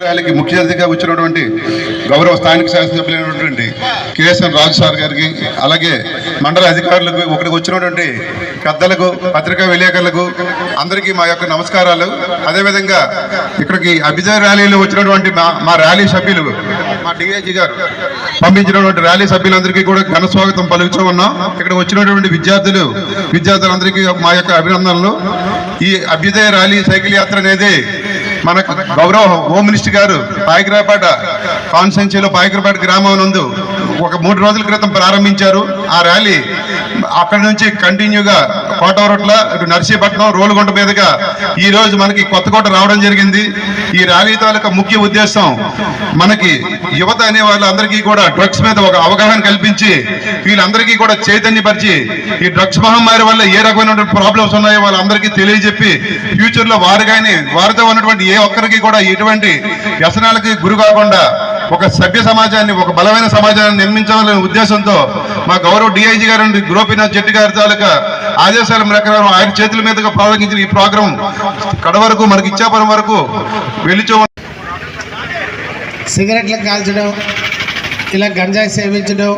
ర్యాలీకి ముఖ్య అతిథిగా వచ్చినటువంటి గౌరవ స్థానిక శాసనసభ్యులైనటువంటి కేఎస్ఎన్ రాజు సార్ గారికి అలాగే మండల అధికారులకు ఇక్కడికి వచ్చినటువంటి పెద్దలకు పత్రికా విలేకరులకు అందరికీ మా యొక్క నమస్కారాలు. అదేవిధంగా ఇక్కడికి అభిజయ ర్యాలీలో వచ్చినటువంటి మా మా ర్యాలీ సభ్యులు మా డిఐజీ గారు. పంపించినటువంటి ర్యాలీ సభ్యులందరికీ కూడా ఘన స్వాగతం పలుకుతూ ఉన్నాం. ఇక్కడ వచ్చినటువంటి విద్యార్థులు విద్యార్థులందరికీ మా యొక్క అభినందనలు. ఈ అభ్యుదయ ర్యాలీ సైకిల్ యాత్ర అనేది మన గౌరవ హోమ్ మినిస్టర్ గారు పాయకరాపాట కాన్స్టెన్సీలో పాయకరాపేట గ్రామం నందు ఒక మూడు రోజుల క్రితం ప్రారంభించారు. ఆ ర్యాలీ అక్కడి నుంచి కంటిన్యూగా కోటవరట్ల ఇటు నర్సీపట్నం రోలుగుంట మీదుగా ఈ రోజు మనకి కొత్తకోట రావడం జరిగింది. ఈ ర్యాలీ తాలూకా ముఖ్య ఉద్దేశం మనకి యువత అనే వాళ్ళందరికీ కూడా డ్రగ్స్ మీద ఒక అవగాహన కల్పించి వీళ్ళందరికీ కూడా చైతన్యపరిచి ఈ డ్రగ్స్ మహమ్మారి వల్ల ఏ రకమైన ప్రాబ్లమ్స్ ఉన్నాయో వాళ్ళందరికీ తెలియజెప్పి ఫ్యూచర్లో వారు కానీ వారితో ఉన్నటువంటి ఏ ఒక్కరికి కూడా ఎటువంటి వ్యసనాలకి గురి కాకుండా ఒక సభ్య సమాజాన్ని ఒక బలమైన సమాజాన్ని నిర్మించాలనే ఉద్దేశంతో మా గౌరవ డిఐజీ గారు గోపీనాథ్ శెట్టి గారి తాలూకా ఆదేశాల ప్రకారం ఆయన చేతుల మీదుగా ప్రారంభించిన ఈ ప్రోగ్రాం కడ వరకు మనకి ఇచ్చాపురం వరకు వెళ్ళిచో సిగరెట్లు కాల్చడం ఇలా గంజాయి సేవించడం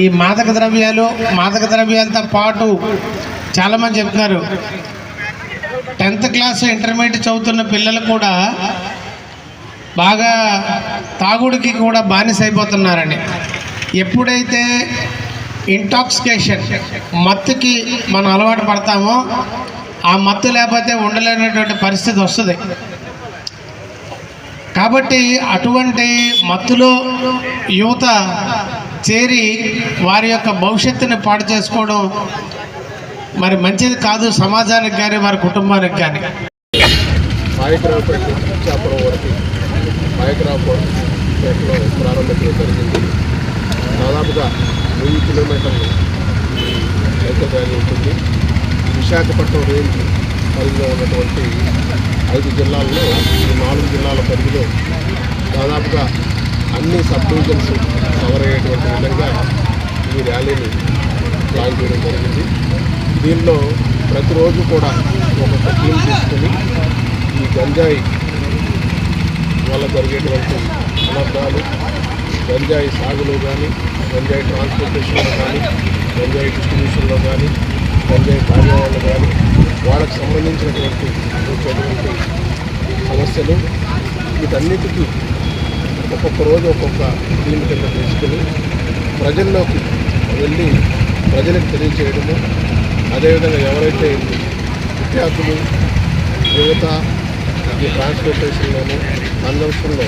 ఈ మాదక ద్రవ్యాలు మాదక ద్రవ్యాలతో పాటు చాలామంది చెప్తున్నారు. టెన్త్ క్లాస్ ఇంటర్మీడియట్ చదువుతున్న పిల్లలు కూడా బాగా తాగుడికి కూడా బానిస అయిపోతున్నారని ఎప్పుడైతే ఇంటాక్సికేషన్ మత్తుకి మనం అలవాటు పడతామో ఆ మత్తు లేకపోతే ఉండలేనటువంటి పరిస్థితి వస్తుంది. కాబట్టి అటువంటి మత్తులో యువత చేరి వారి యొక్క భవిష్యత్తుని పాడు చేసుకోవడం మరి మంచిది కాదు సమాజానికి కానీ వారి కుటుంబానికి కానీ నుంచి వరకు ప్రారంభించడం జరిగింది వెయ్యి కిలోమీటర్లు ఈ సైకిల్ ఉంటుంది విశాఖపట్నం రేంజ్ పరిధిలో ఉన్నటువంటి ఐదు జిల్లాల్లో ఈ నాలుగు జిల్లాల పరిధిలో దాదాపుగా అన్ని సబ్ డివిజన్స్ కవర్ అయ్యేటువంటి విధంగా ఈ ర్యాలీని ప్లాన్ చేయడం జరిగింది. దీనిలో ప్రతిరోజు కూడా ఒక్కొక్క టీం తీసుకుని ఈ గంజాయి వల్ల జరిగేటువంటి అనర్థాలు గంజాయి సాగులు కానీ గంజాయి ట్రాన్స్పోర్టేషన్లో కానీ గంజాయి డిస్ట్రిబ్యూషన్లో కానీ గంజాయి కార్యాలయంలో కానీ వాళ్ళకి సంబంధించినటువంటి వచ్చేటువంటి సమస్యలు వీటన్నిటికీ ఒక్కొక్క రోజు ఒక్కొక్క టీం కింద తీసుకుని ప్రజల్లోకి వెళ్ళి ప్రజలకు తెలియచేయడము. అదేవిధంగా ఎవరైతే విద్యార్థులు యువత ఈ ట్రాన్స్పోర్టేషన్లోను కన్జంప్షన్లో